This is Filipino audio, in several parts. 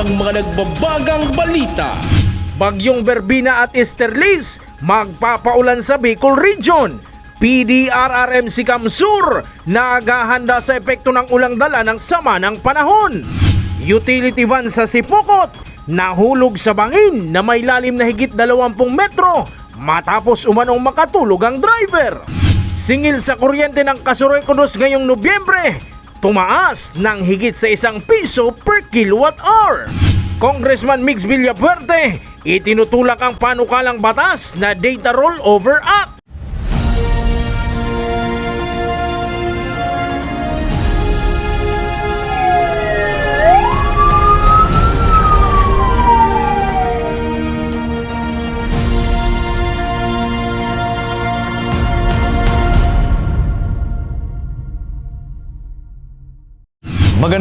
ng mga nagbabagang balita. Bagyong Berbina at Esterlis magpapaulan sa Bicol Region. PDRRMC Kamsur naghahanda sa epekto ng ulang dala ng sama ng panahon. Utility van sa Sipokot nahulog sa bangin na may lalim na higit 20 metro matapos umanong makatulog ang driver. Singil sa kuryente ng Kasuroy Kudos ngayong Nobyembre, tumaas ng higit sa isang piso per kilowatt hour. Congressman Mix Villapuerte, itinutulak ang panukalang batas na Data Rollover Act.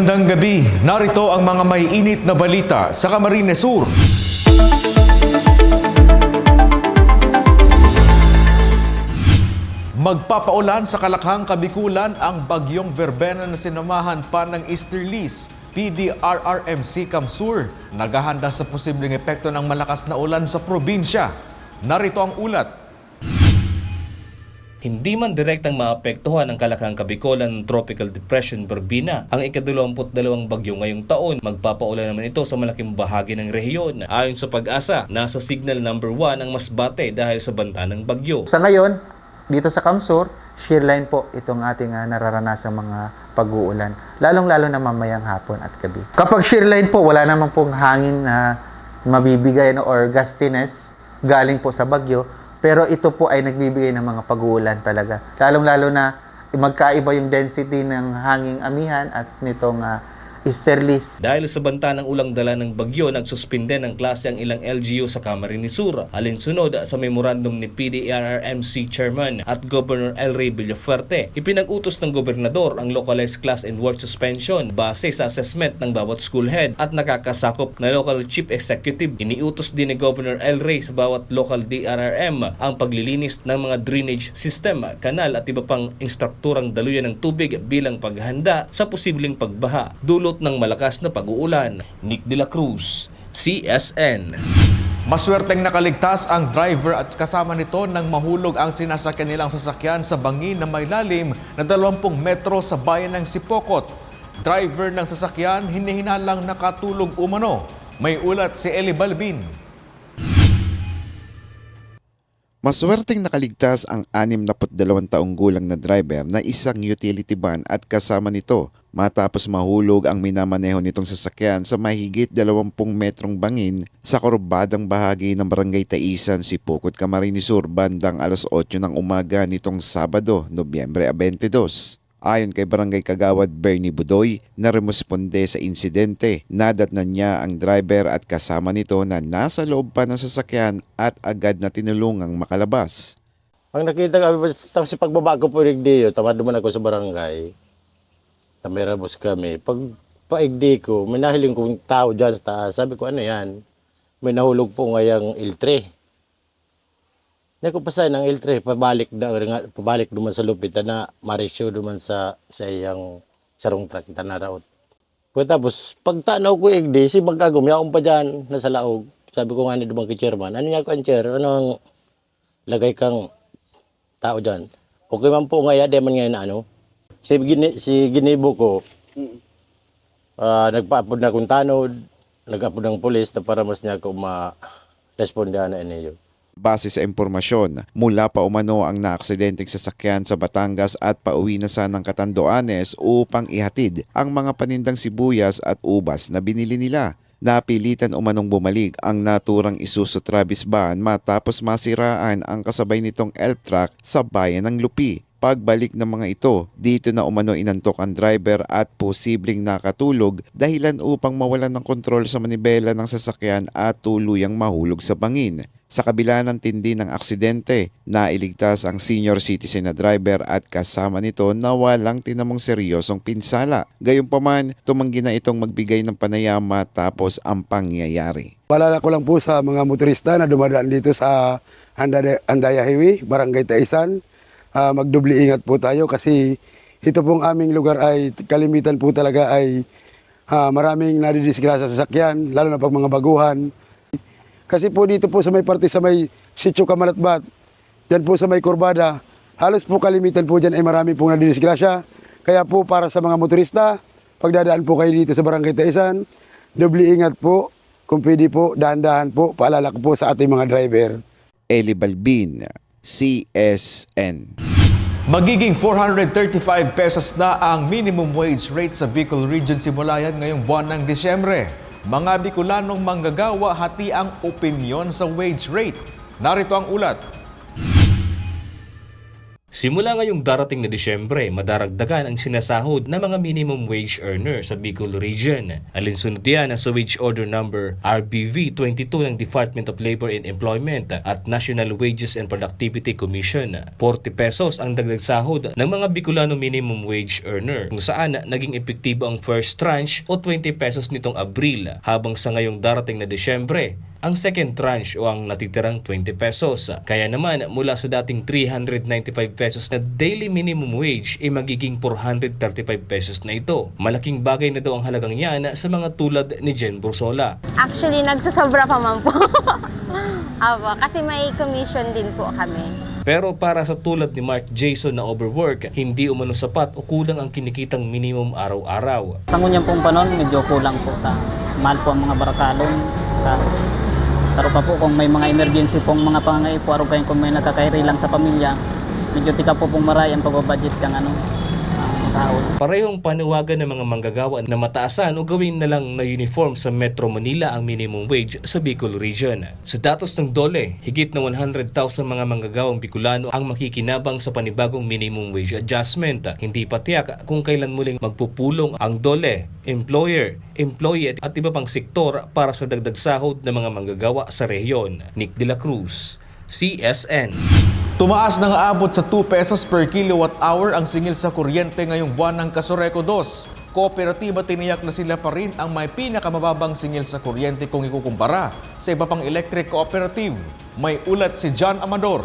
Magandang gabi. Narito ang mga may init na balita sa Camarines Sur. Magpapaulan sa Kalakhang, Kabikulan ang bagyong verbena na sinamahan pa ng Easterlies. PDRRMC Kamsur naghahanda sa posibleng epekto ng malakas na ulan sa probinsya. Narito ang ulat. Hindi man direktang maapektuhan ang Kalakang Kabikolan Tropical Depression Berbina. Ang ika-22 bagyo ngayong taon, magpapaulan naman ito sa malaking bahagi ng rehiyon. Ayon sa pag-asa, nasa signal number 1 ang Masbate dahil sa banta ng bagyo. Sa ngayon, dito sa Kamsur, shear line po itong ating uh, nararanasang mga pag-uulan. Lalong-lalo na mamayang hapon at gabi. Kapag shear line po, wala naman pong hangin na mabibigay no, or gustiness galing po sa bagyo. Pero ito po ay nagbibigay ng mga pag-uulan talaga. Lalong-lalo na magkaiba yung density ng hanging amihan at nitong uh, easterlies. Dahil sa banta ng ulang dala ng bagyo, nagsuspinde ng klase ang ilang LGU sa Camarines Sur. Alinsunod sa memorandum ni PDRRMC Chairman at Governor El Rey Villafuerte, ipinag-utos ng gobernador ang localized class and work suspension base sa assessment ng bawat school head at nakakasakop na local chief executive. Iniutos din ni Governor El Rey sa bawat local DRRM ang paglilinis ng mga drainage system, kanal at iba pang instrukturang daluyan ng tubig bilang paghanda sa posibleng pagbaha. Dulot ng malakas na pag-uulan. Nick De La Cruz, CSN. Maswerteng nakaligtas ang driver at kasama nito nang mahulog ang sinasakyan nilang sasakyan sa bangin na may lalim na 20 metro sa bayan ng Sipokot. Driver ng sasakyan hinihinalang nakatulog umano. May ulat si Eli Balbin. Maswerteng nakaligtas ang 62 taong gulang na driver na isang utility van at kasama nito matapos mahulog ang minamaneho nitong sasakyan sa mahigit 20 metrong bangin sa kurbadang bahagi ng barangay Taisan, Sipokot, Camarines Sur bandang alas 8 ng umaga nitong Sabado, Nobyembre 22. Ayon kay Barangay Kagawad Bernie Budoy na remusponde sa insidente, nadatnan niya ang driver at kasama nito na nasa loob pa ng sasakyan at agad na tinulungang makalabas. Ang nakita kami, tapos pagbabago po rin diyo, tamad naman ako sa barangay. Tamirabos kami. Pag paigdi ko, may nahiling kong tao dyan sa taas. Sabi ko, ano yan? May nahulog po ngayang iltre. Hindi ko pasay ng iltre, pabalik, na, pabalik duman sa lupit na marisyo duman sa, sa iyang sarong truck, na raot. Pagkatapos, pag tanaw ko igdi, si magkagum, yaong pa dyan, nasa laog. Sabi ko nga ni dumang kay chairman, ano niya ko ang chair, ano lagay kang tao dyan. Okay man po nga, di man ngayon ano. Si, gini, si Ginibo ko, ah nagpaapod na kong tanod, nag-apod ng polis na para mas niya ako ma-respondahan na inyo. Base sa impormasyon, mula pa umano ang naaksidenteng sasakyan sa Batangas at pauwi na sa ng Catanduanes upang ihatid ang mga panindang sibuyas at ubas na binili nila. Napilitan umanong bumalik ang naturang Isuzu Travis van matapos masiraan ang kasabay nitong elf truck sa bayan ng Lupi. Pagbalik ng mga ito, dito na umano inantok ang driver at posibleng nakatulog dahilan upang mawalan ng kontrol sa manibela ng sasakyan at tuluyang mahulog sa bangin. Sa kabila ng tindi ng aksidente, nailigtas ang senior citizen na driver at kasama nito na walang tinamong seryosong pinsala. Gayunpaman, tumanggi na itong magbigay ng panayam matapos ang pangyayari. Paalala ko lang po sa mga motorista na dumadaan dito sa Andaya, Andaya Highway, Barangay Taisan. Ah, magdubli ingat po tayo kasi ito pong aming lugar ay kalimitan po talaga ay Ah, maraming nadidisgrasya sa sasakyan, lalo na pag mga baguhan. Kasi po dito po sa may parte sa may Sitio Kamalatbat, dyan po sa may Kurbada, halos po kalimitan po dyan ay marami pong nadidisgrasya. Kaya po para sa mga motorista, pagdadaan po kayo dito sa Barangay Taisan, doble ingat po, kung pwede po, dahan-dahan po, paalala ko po sa ating mga driver. Eli Balbin, CSN. Magiging 435 pesos na ang minimum wage rate sa Bicol Region simula yan ngayong buwan ng Disyembre. Mga Bicolanong manggagawa hati ang opinyon sa wage rate. Narito ang ulat. Simula ngayong darating na Disyembre, madaragdagan ang sinasahod ng mga minimum wage earner sa Bicol Region. Alinsunod yan sa Wage Order Number RBV 22 ng Department of Labor and Employment at National Wages and Productivity Commission. 40 pesos ang dagdag sahod ng mga Bicolano minimum wage earner kung saan naging epektibo ang first tranche o 20 pesos nitong Abril habang sa ngayong darating na Disyembre ang second tranche o ang natitirang 20 pesos. Kaya naman mula sa dating 395 pesos na daily minimum wage ay magiging 435 pesos na ito. Malaking bagay na daw ang halagang yan sa mga tulad ni Jen Bursola. Actually, nagsasobra pa man po. Apo, kasi may commission din po kami. Pero para sa tulad ni Mark Jason na overwork, hindi umano sapat o kulang ang kinikitang minimum araw-araw. Sa ngunyang pong panon, medyo kulang po. Ta. Mahal po ang mga barakalon. Ta. Saro pa po kung may mga emergency pong mga pangangay po, araw kayo kung may nakakairi lang sa pamilya, medyo tika po pong maray ang pag-budget kang ano, sahod. Parehong panawagan ng mga manggagawa na mataasan o gawin na lang na uniform sa Metro Manila ang minimum wage sa Bicol Region. Sa datos ng DOLE, higit na 100,000 mga manggagawang Bicolano ang makikinabang sa panibagong minimum wage adjustment. Hindi pa tiyak kung kailan muling magpupulong ang DOLE, employer, employee at iba pang sektor para sa dagdag sahod ng mga manggagawa sa rehiyon. Nick De La Cruz, CSN. Tumaas ng aabot sa 2 pesos per kilowatt hour ang singil sa kuryente ngayong buwan ng Kasoreco 2. Kooperatiba tiniyak na sila pa rin ang may pinakamababang singil sa kuryente kung ikukumpara sa iba pang electric cooperative. May ulat si John Amador.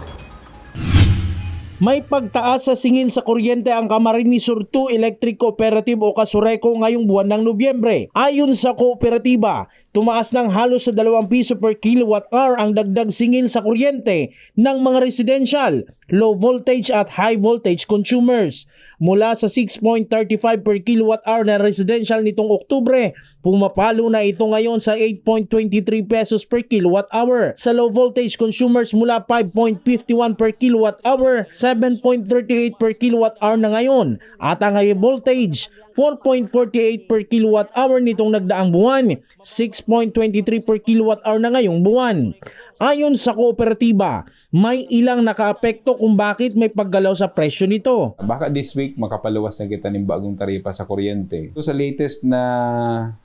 May pagtaas sa singil sa kuryente ang Camarines Sur 2 Electric Cooperative o Kasureco ngayong buwan ng Nobyembre. Ayon sa kooperatiba, tumaas ng halos sa 2 piso per kilowatt hour ang dagdag singil sa kuryente ng mga residential, low voltage at high voltage consumers. Mula sa 6.35 per kilowatt hour na residential nitong Oktubre, pumapalo na ito ngayon sa 8.23 pesos per kilowatt hour. Sa low voltage consumers mula 5.51 per kilowatt hour, 7.38 per kilowatt hour na ngayon. At ang high voltage, 4.48 per kilowatt hour nitong nagdaang buwan, 6.23 per kilowatt hour na ngayong buwan. Ayon sa kooperatiba, may ilang nakaapekto kung bakit may paggalaw sa presyo nito. Baka this week makapaluwas na kita ng bagong taripa sa kuryente. So, sa latest na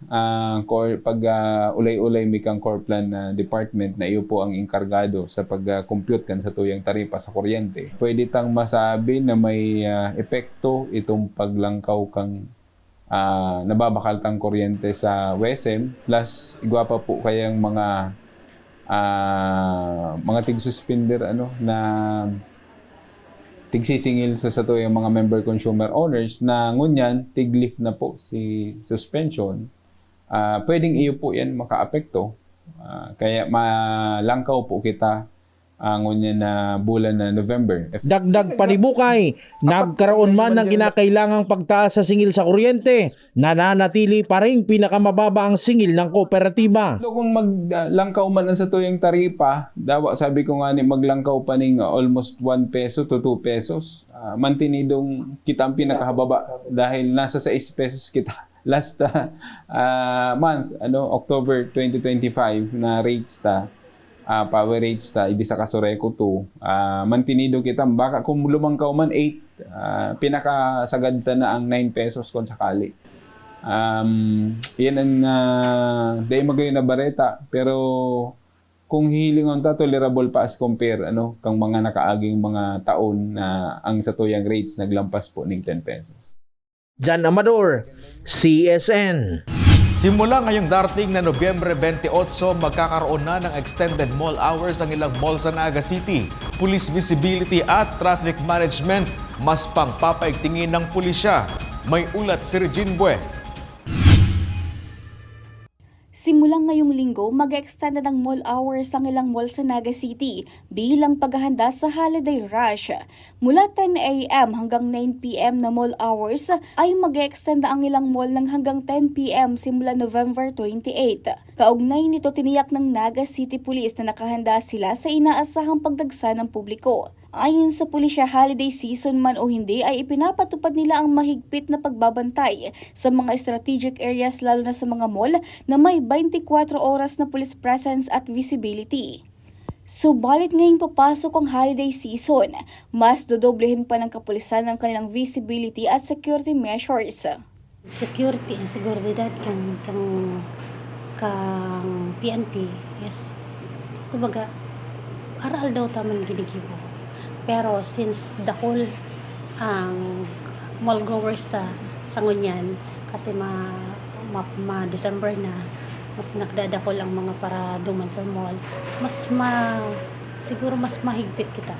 ah, core, pag ah, mi kang core plan na department na iyo po ang inkargado sa pag-compute kan sa tuyang taripa sa kuryente. Pwede tang masabi na may ah, epekto itong paglangkaw kang ah, nababakal tang kuryente sa WESM plus igwa pa po kayang mga ah, mga tig-suspender ano na tigsisingil sa sa tuyang mga member consumer owners na ngunyan tiglift na po si suspension. Ah pwedeng iyo po yan makaapekto. Ah, kaya malangkaw po kita ang ngunyan na bulan na November Dagdag panibukay, nagkaroon man ng kinakailangang pagtaas sa singil sa kuryente, nananatili pa rin pinakamababa ang singil ng kooperatiba. Pero kung maglangkaw man sa tuyang taripa, dawa sabi ko nga ni maglangkaw pa ning uh, almost 1 peso to 2 pesos. Ah, mantinidong kita ang pinakahababa dahil nasa 6 pesos kita last uh, ah, month, ano, October 2025 na rates ta. Ah, power rates ta, idi sa Kasureco 2. Ah, mantinido kita, baka kung lumangkaw man 8, ah, pinakasagad ta na ang 9 pesos kung sakali. Um, yan ang uh, day magayon na bareta pero kung hilingon ta tolerable pa as compare ano kang mga nakaaging mga taon na ang sa tuyang rates naglampas po ning 10 pesos. Jan Amador, CSN. Simula ngayong darating na Nobyembre 28, magkakaroon na ng extended mall hours ang ilang mall sa Naga City. Police visibility at traffic management mas pang papaigtingin ng pulisya. May ulat si Regine Bue. Simulang ngayong linggo, mag-extend na ng mall hours ang ilang mall sa Naga City bilang paghahanda sa holiday rush. Mula 10 a.m. hanggang 9 p.m. na mall hours ay mag-extend ang ilang mall ng hanggang 10 p.m. simula November 28. Kaugnay nito tiniyak ng Naga City Police na nakahanda sila sa inaasahang pagdagsa ng publiko. Ayon sa pulisya, holiday season man o hindi ay ipinapatupad nila ang mahigpit na pagbabantay sa mga strategic areas lalo na sa mga mall na may 24 oras na police presence at visibility. Subalit ngayong papasok ang holiday season, mas dodoblehin pa ng kapulisan ang kanilang visibility at security measures. security ang seguridad kang kang kang PNP yes kumbaga aral daw taman ginigibo pero since the whole ang mall goers sa sa ngunyan kasi ma, ma, ma December na mas nagdadakol ang mga para duman sa mall mas ma siguro mas mahigpit kita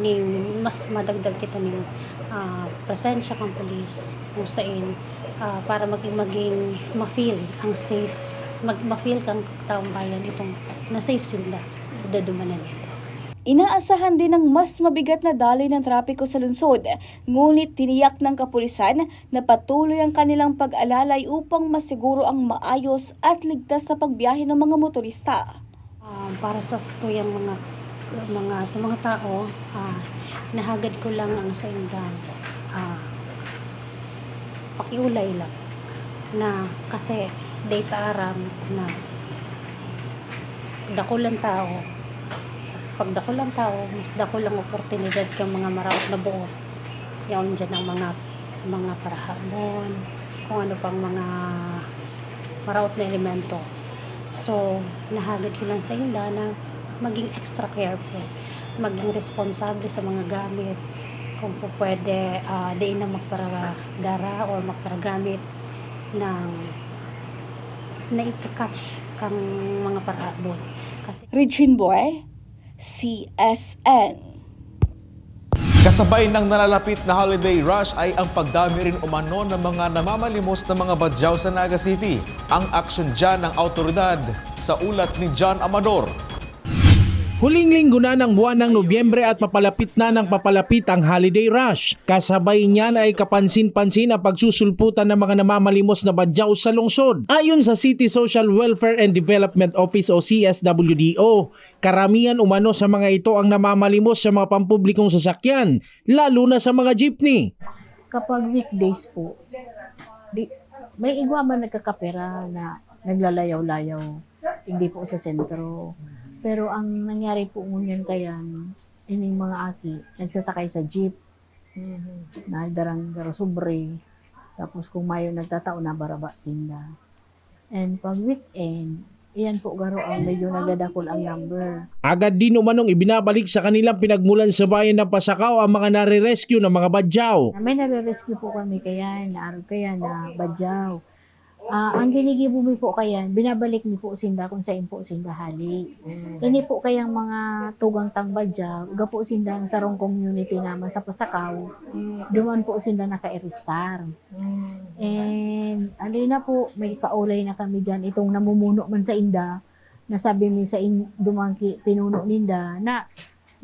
ning mas madagdag kita ning ah, presensya kang pulis kung saan ah, para maging maging ma-feel ang safe mag ma-feel kang taong bayan itong na safe sila sa dadumanan nito. Inaasahan din ng mas mabigat na daloy ng trapiko sa lungsod, ngunit tiniyak ng kapulisan na patuloy ang kanilang pag-alalay upang masiguro ang maayos at ligtas na pagbiyahe ng mga motorista. Ah, para sa tuyang mga mga sa mga tao, ah, nahagad ko lang ang sa indang ah, pakiulay lang na kasi data aram na dakulan tao mas pag dakulan tao mas dakulang oportunidad kang mga maraot na buot yaon dyan ang mga mga parahamon kung ano pang mga maraot na elemento So, nahagad ko lang sa inda na maging extra careful, maging responsable sa mga gamit. Kung po pwede, uh, diin na magparadara or magparagamit ng na ikakatch kang mga parahabon. Kasi Regine Boy, CSN. Kasabay ng nalalapit na holiday rush ay ang pagdami rin umano ng mga namamalimos na mga badyaw sa Naga City. Ang aksyon dyan ng autoridad sa ulat ni John Amador. Huling linggo na ng buwan ng Nobyembre at papalapit na ng papalapit ang holiday rush. Kasabay niyan ay kapansin-pansin ang pagsusulputan ng mga namamalimos na badyaw sa lungsod. Ayon sa City Social Welfare and Development Office o CSWDO, karamihan umano sa mga ito ang namamalimos sa mga pampublikong sasakyan, lalo na sa mga jeepney. kapag weekdays po, di, may igwa man nagkakapera na naglalayaw-layaw, hindi po sa sentro. Pero ang nangyari po ngunyan kayan, ining mga aki, nagsasakay sa jeep, na darang garo sobre, tapos kung mayo nagtatao na baraba sinda. And pag weekend, iyan po garo ang medyo nagdadakol ang number. Agad din umanong ibinabalik sa kanilang pinagmulan sa bayan ng Pasakaw ang mga nare-rescue ng mga badyaw. May nare-rescue po kami kaya, naaraw kaya na badyaw. Ah, ang ginigibo mi po kaya, binabalik mi po sinda kung saan po sinda hali. Ini po kayang mga tugang tang badyaw, uga po sinda ang sarong community naman sa Pasakaw. Duman po sinda naka-eristar. And ano na po, may kaulay na kami dyan, itong namumuno man sa inda, nasabi mi sa in, dumangki, pinuno ninda, na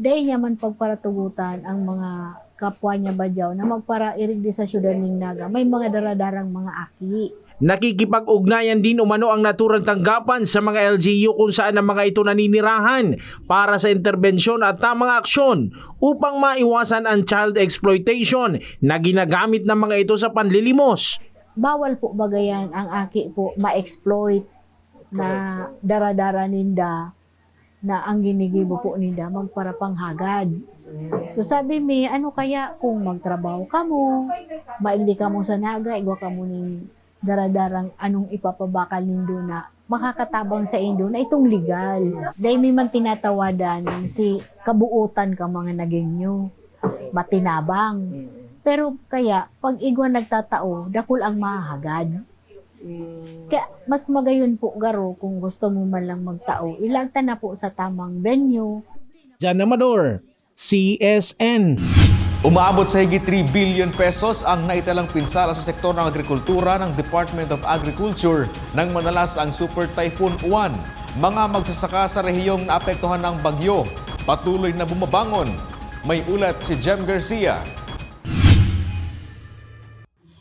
dahil niya man pagparatugutan ang mga kapwa niya badyaw na magpara irigdi sa syudad ning Naga. May mga daradarang mga aki. Nakikipag-ugnayan din umano ang naturang tanggapan sa mga LGU kung saan ang mga ito naninirahan para sa interbensyon at tamang aksyon upang maiwasan ang child exploitation na ginagamit ng mga ito sa panlilimos. Bawal po bagayan ang aki po ma-exploit na daradara ninda na ang ginigibo po ninda magparapanghagad. So sabi mi, ano kaya kung magtrabaho ka mo, maigdi ka mo sa naga, igwa ka mo ning daradarang anong ipapabakal nindo na makakatabang sa indo na itong legal. Dahil may man tinatawadan si kabuutan ka mga naging nyo, matinabang. Pero kaya, pag igwa nagtatao, dakol ang mahagad. Kaya mas magayon po garo kung gusto mo man lang magtao, ilagta na po sa tamang venue, Jan Amador, CSN. Umaabot sa higit 3 billion pesos ang naitalang pinsala sa sektor ng agrikultura ng Department of Agriculture nang madalas ang Super Typhoon Uwan. Mga magsasaka sa rehiyong naapektuhan ng bagyo, patuloy na bumabangon. May ulat si Jem Garcia.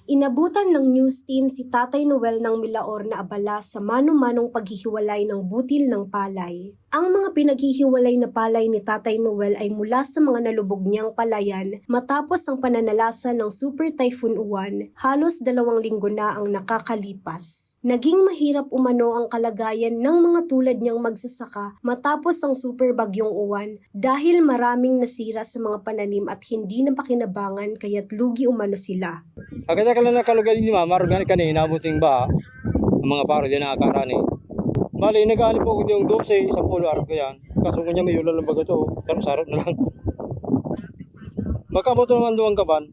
Inabutan ng news team si Tatay Noel ng Milaor na abala sa mano-manong paghihiwalay ng butil ng palay. Ang mga pinaghihiwalay na palay ni Tatay Noel ay mula sa mga nalubog niyang palayan matapos ang pananalasa ng Super Typhoon Uwan, halos dalawang linggo na ang nakakalipas. Naging mahirap umano ang kalagayan ng mga tulad niyang magsasaka matapos ang super bagyong uwan dahil maraming nasira sa mga pananim at hindi napakinabangan kaya't lugi umano sila. Agad ka lang nakalugay ni mama, organic kanina, buting ba, ang mga paro din nakakarani. Bali, nag-aani po yung 12, 10 araw ko yan. Kaso ko niya may ulan ng baga to, pero sarap na lang. Baka mo ito naman duwang kaban.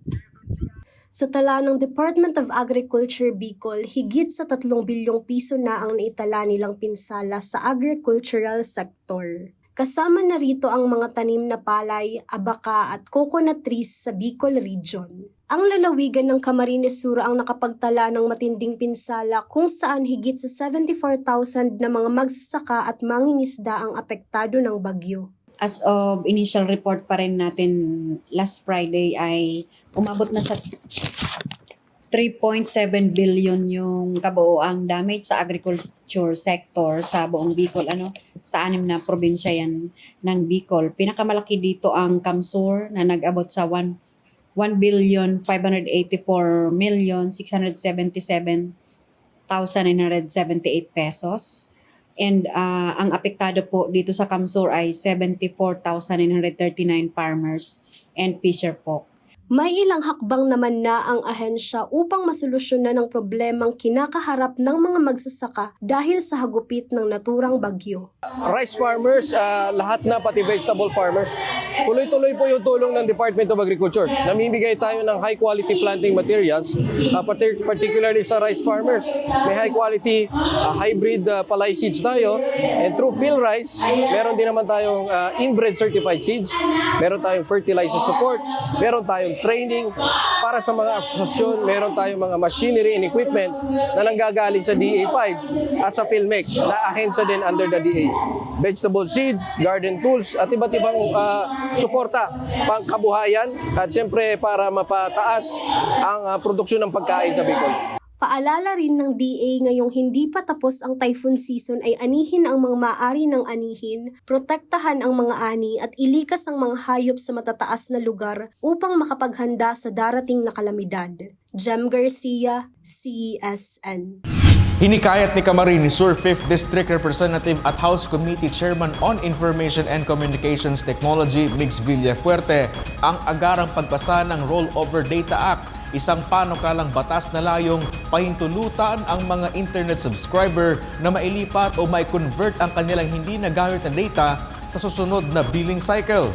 Sa tala ng Department of Agriculture Bicol, higit sa 3 bilyong piso na ang naitala nilang pinsala sa agricultural sector. Kasama na rito ang mga tanim na palay, abaka at coconut trees sa Bicol Region. Ang lalawigan ng Camarines Sur ang nakapagtala ng matinding pinsala kung saan higit sa 74,000 na mga magsasaka at mangingisda ang apektado ng bagyo. as of initial report pa rin natin last Friday ay umabot na sa 3.7 billion yung kabuoang damage sa agriculture sector sa buong Bicol ano sa anim na probinsya yan ng Bicol. Pinakamalaki dito ang Kamsur na nag-abot sa 1 1 billion 584 million 677 1,978 pesos. And ah, ang apektado po dito sa Kamsur ay 74,939 farmers and fisher folk. May ilang hakbang naman na ang ahensya upang masolusyonan ang problemang kinakaharap ng mga magsasaka dahil sa hagupit ng naturang bagyo. rice farmers, ah, lahat na pati vegetable farmers. Tuloy-tuloy po yung tulong ng Department of Agriculture. Namimigay tayo ng high quality planting materials, partic- particularly sa rice farmers. May high quality ah, hybrid ah, palay seeds tayo. And through Phil Rice, meron din naman tayong ah, inbred certified seeds. Meron tayong fertilizer support. Meron tayong training para sa mga asosasyon. Meron tayong mga machinery and equipment na nanggagaling sa DA5 at sa PhilMec na ahensya din under the DA. Vegetable seeds, garden tools, at iba't ibang ah, suporta pang kabuhayan at siyempre para mapataas ang ah, produksyon ng pagkain sa Bicol. Paalala rin ng DA ngayong hindi pa tapos ang typhoon season ay anihin ang mga maaari ng anihin, protektahan ang mga ani at ilikas ang mga hayop sa matataas na lugar upang makapaghanda sa darating na kalamidad. Jem Garcia, CSN. Hinikayat ni Camarines Sur 5th District Representative at House Committee Chairman on Information and Communications Technology, Mix Villafuerte, ang agarang pagpasa ng Rollover Data Act, isang panukalang batas na layong pahintulutan ang mga internet subscriber na mailipat o mai-convert ang kanilang hindi nagamit na data sa susunod na billing cycle.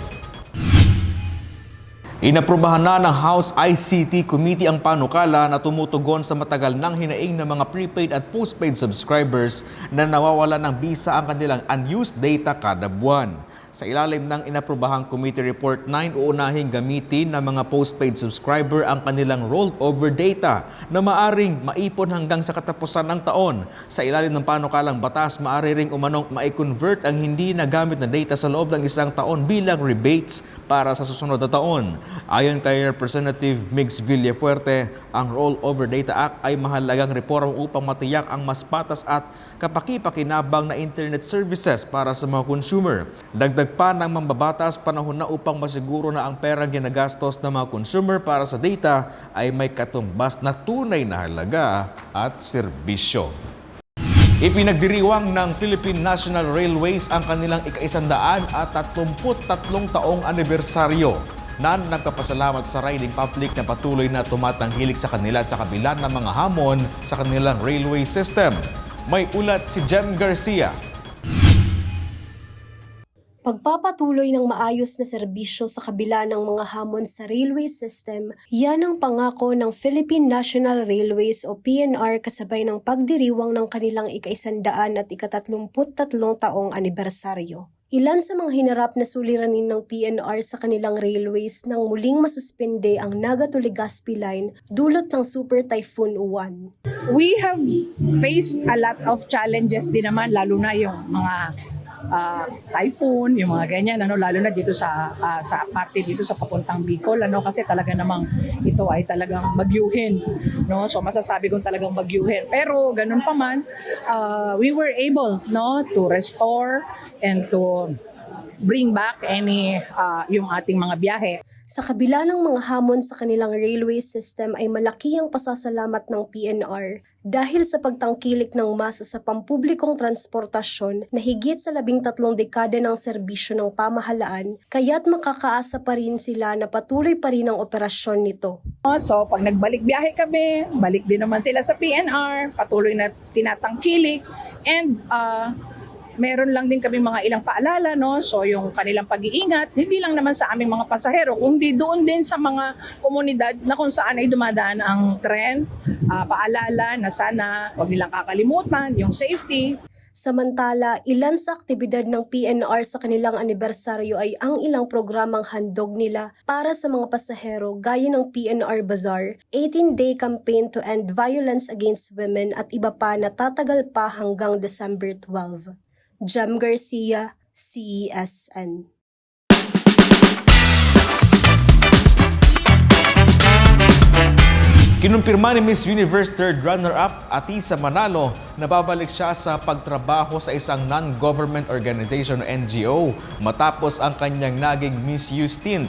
Inaprubahan na ng House ICT Committee ang panukala na tumutugon sa matagal nang hinaing ng mga prepaid at postpaid subscribers na nawawala ng bisa ang kanilang unused data kada buwan. Sa ilalim ng inaprubahang Committee Report 9, uunahing gamitin ng mga postpaid subscriber ang kanilang rollover data na maaring maipon hanggang sa katapusan ng taon. Sa ilalim ng panukalang batas, maaari ring umanong mai-convert ang hindi nagamit na data sa loob ng isang taon bilang rebates para sa susunod na taon. Ayon kay Representative Migs Villafuerte, ang Rollover Data Act ay mahalagang reforma upang matiyak ang mas patas at kapaki-pakinabang na internet services para sa mga consumer. Dagdag pa ng mambabatas, panahon na upang masiguro na ang perang ginagastos ng mga consumer para sa data ay may katumbas na tunay na halaga at serbisyo. Ipinagdiriwang ng Philippine National Railways ang kanilang ikaisandaan at 33 taong anibersaryo na nagpapasalamat sa riding public na patuloy na tumatangkilik sa kanila sa kabila ng mga hamon sa kanilang railway system. May ulat si Jem Garcia. Pagpapatuloy ng maayos na serbisyo sa kabila ng mga hamon sa railway system, yan ang pangako ng Philippine National Railways o PNR kasabay ng pagdiriwang ng kanilang ikaisandaan at ikatatlumput tatlong taong anibersaryo. Ilan sa mga hinarap na suliranin ng PNR sa kanilang railways nang muling masuspende ang Naga to Legazpi line dulot ng Super Typhoon Uwan. we have faced a lot of challenges din naman lalo na yung mga ah, typhoon, yung mga ganyan ano lalo na dito sa ah, sa parte dito sa papuntang Bicol ano kasi talaga namang ito ay talagang bagyuhin no? So masasabi kong talagang bagyuhin. Pero ganun pa man ah, we were able no to restore and to bring back any ah, yung ating mga biyahe Sa kabila ng mga hamon sa kanilang railway system ay malaki ang pasasalamat ng PNR dahil sa pagtangkilik ng masa sa pampublikong transportasyon na higit sa labing tatlong dekada ng serbisyo ng pamahalaan, kaya't makakaasa pa rin sila na patuloy pa rin ang operasyon nito. So, pag nagbalik biyahe kami, balik din naman sila sa PNR, patuloy na tinatangkilik, and uh, meron lang din kami mga ilang paalala, no? So, yung kanilang pag-iingat, hindi lang naman sa aming mga pasahero, kundi doon din sa mga komunidad na kung saan ay dumadaan ang tren, ah, paalala na sana huwag nilang kakalimutan, yung safety, Samantala, ilan sa aktibidad ng PNR sa kanilang anibersaryo ay ang ilang programang handog nila para sa mga pasahero gaya ng PNR Bazaar, 18-day campaign to end violence against women at iba pa na tatagal pa hanggang December 12. Jem Garcia, CESN. Kinumpirma ni Miss Universe third runner-up Atisa Manalo na babalik siya sa pagtrabaho sa isang non-government organization o NGO matapos ang kanyang naging Miss U stint.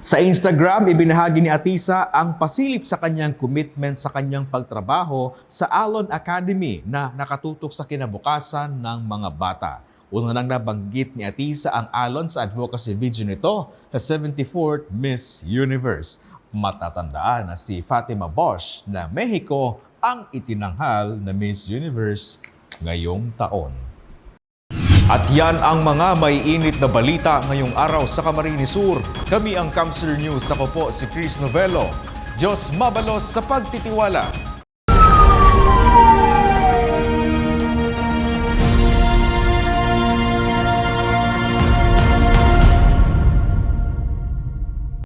Sa Instagram, ibinahagi ni Atisa ang pasilip sa kanyang commitment sa kanyang pagtrabaho sa Alon Academy na nakatutok sa kinabukasan ng mga bata. Una nang nabanggit ni Atisa ang Alon sa advocacy video nito sa 74th Miss Universe. Matatandaan na si Fatima Bosch na Mexico ang itinanghal na Miss Universe ngayong taon. At yan ang mga may init na balita ngayong araw sa Camarines Sur. Kami ang Camster News. Ako po si Chris Novello. Diyos mabalos sa pagtitiwala.